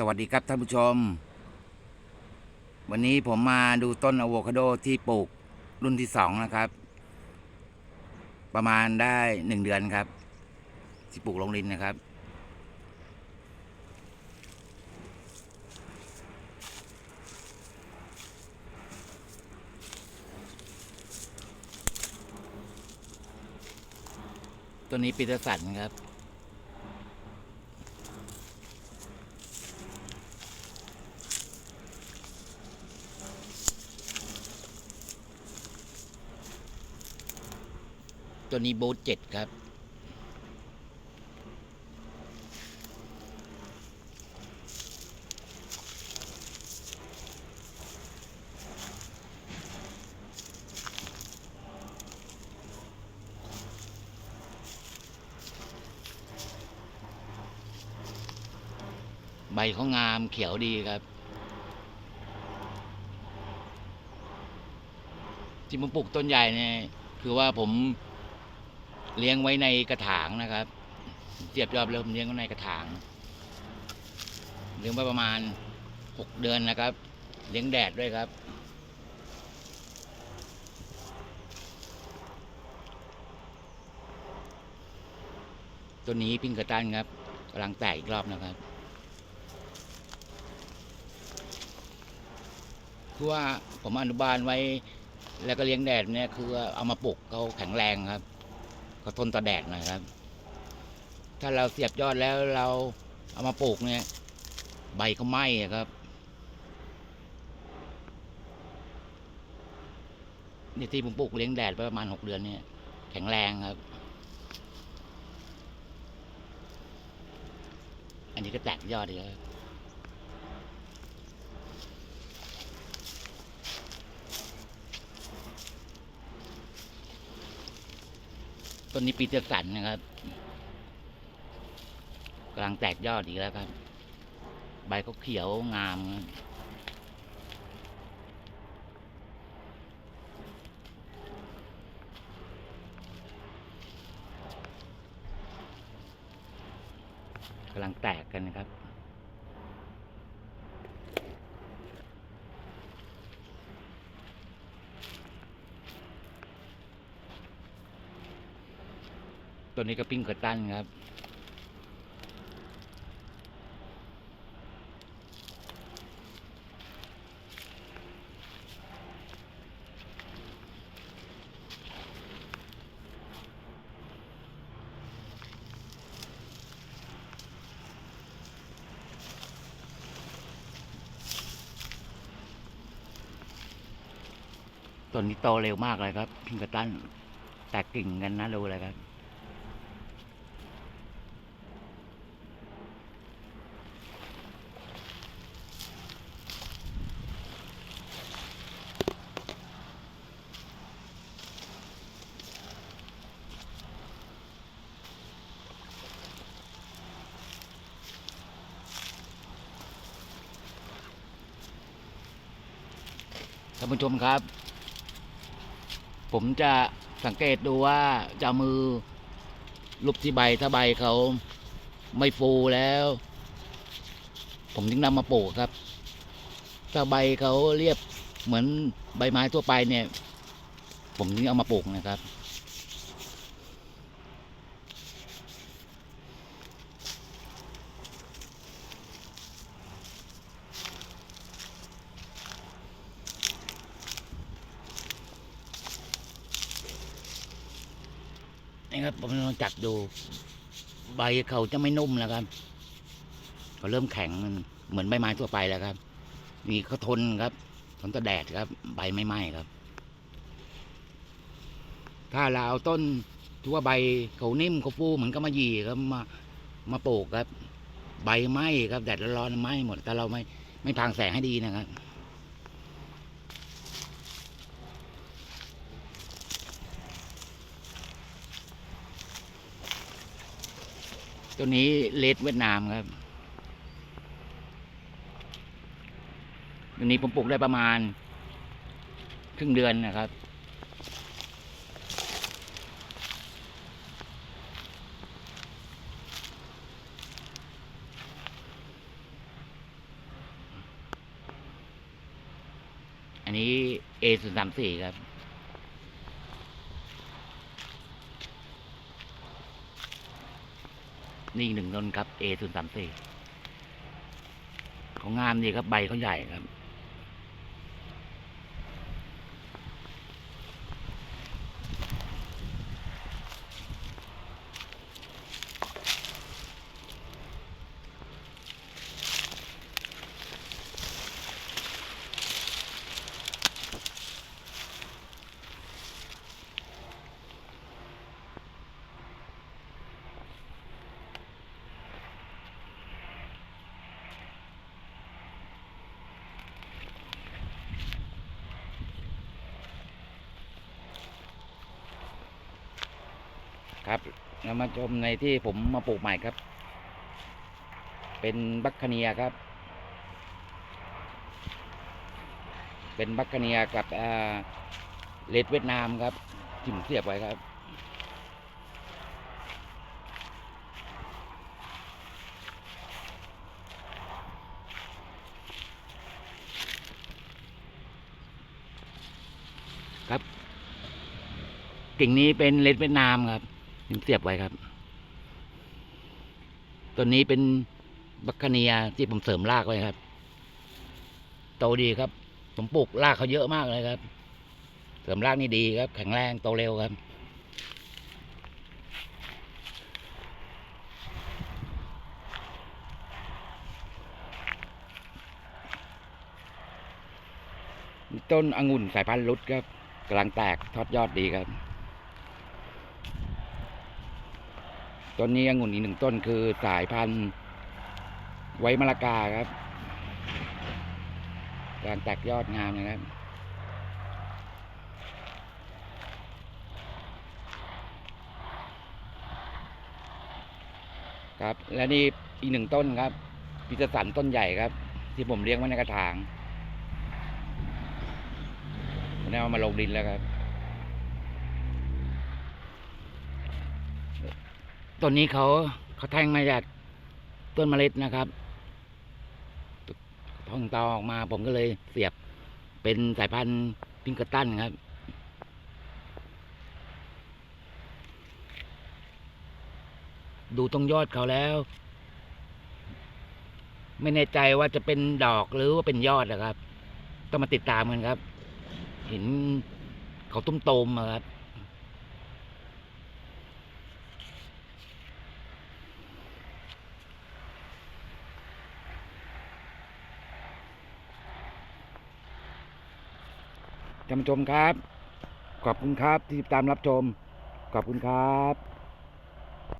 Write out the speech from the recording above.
สวัสดีครับท่านผู้ชม วันนี้ผมมาดูต้นอะโวคาโดที่ปลูกรุ่นที่สองนะครับ ประมาณได้หนึ่งเดือนครับ ที่ปลูกลงดินนะครับต้นนี้ปีเตอร์สันครับ ตัวนี้โบทเจ็ดครับ ใบเขางามเขียวดีครับที่ผมปลูกต้นใหญ่เนี่ยคือว่าผม เลี้ยงไว้ในกระถางนะครับ เสียบยอดเริ่มเลี้ยงไว้ในกระถาง เลี้ยงไว้ประมาณหกเดือนนะครับ เลี้ยงแดดด้วยครับ ตัวนี้พิงกระตันครับกำลังแตกอีกรอบนะครับคือว่าผมอนุบาลไว้แล้วก็เลี้ยงแดดเนี่ยคือว่าเอามาปลูกเขาแข็งแรงครับ เขาทนต่อแดดนะครับ ถ้าเราเสียบยอดแล้วเราเอามาปลูกเนี่ย ใบเขาไหม้ครับ นี่ที่ผมปลูกเลี้ยงแดดไปประมาณหกเดือนเนี่ยแข็งแรงครับ อันนี้ก็แตกยอดอีกแล้ว ต้นนี้ปีเตอร์สันนะครับกำลังแตกยอดอีกแล้วครับ ใบก็เขียวงามกำลังแตกกันนะครับ ตัวนี้ก็ปิ้งกระตั้นครับ ต้นนี้โตเร็วมากเลยครับ พิงกระตั้นแตกกิ่งกันนะดูเลยครับ ท่านผู้ชมครับ ผมจะสังเกตดูว่าจะมือลูบที่ใบถ้าใบเขาไม่ฟูแล้ว ผมถึงนำมาปลูกครับ ถ้าใบเขาเรียบเหมือนใบไม้ทั่วไปเนี่ย ผมถึงเอามาปลูกนะครับ นี่ครับผมลองจับดู ใบเขาจะไม่นุ่มแล้วครับเขาเริ่มแข็งมันเหมือนใบไม้ทั่วไปแล้วครับนี่เขาทนครับทนต่อแดดครับ ใบไม่ไหม้ครับ ถ้าเราเอาต้นที่วใบเขานิ่มเขาฟูเหมือนกับมะหยีครับมามาปลูกครับ ใบไหม้ครับแดดร้อนๆไหม้หมดแต่เราไม่ไม่พางแสงให้ดีนะครับ ตัวนี้เลดเวียดนามครับ ตัวนี้ผมปลูกได้ประมาณ ครึ่งเดือนนะครับ อันนี้ A ศูนย์สามสี่ครับ นี่อีกหนึ่งต้นครับ A ศูนย์สามสี่ของามดีครับใบเขาใหญ่ครับ ครับเรามาชมในที่ผมมาปลูกใหม่ครับ เป็นบัคคเนียครับ เป็นบัคคเนียกับอ่าเลดเวียดนามครับที่ผมเสียบไว้ครับ ครับกิ่งนี้เป็นเลดเวียดนามครับ เสียบไว้ครับ ตัวนี้เป็นบัคเนียที่ผมเสริมรากไว้ครับโตดีครับ ผมปลูกรากเขาเยอะมากเลยครับ เสริมรากนี่ดีครับ แข็งแรงโตเร็วครับ ต้นองุ่นสายพันธุ์รุดครับกำลังแตกทอดยอดดีครับ ต้นนี้องุ่นอีกหนึ่งต้นคือสายพันธุ์ไว้มะละกาครับกำลังแตกยอดงามนะครับครับ และนี่อีกหนึ่งต้นครับพิจสันต้นใหญ่ครับ ที่ผมเลี้ยงไว้ในกระถางผมได้เอามาลงดินแล้วครับ ต้นนี้เขาเขาแทงมาจากต้นเมล็ดนะครับพองตอออกมา ผมก็เลยเสียบเป็นสายพันธุ์พิงกร์ตันครับ ดูตรงยอดเขาแล้ว ไม่แน่ใจว่าจะเป็นดอกหรือว่าเป็นยอดนะครับ ต้องมาติดตามกันครับ เห็นเขาตุ้มโตมๆอะครับ ท่านผู้ชมครับ ขอบคุณครับที่ติดตามรับชม ขอบคุณครับ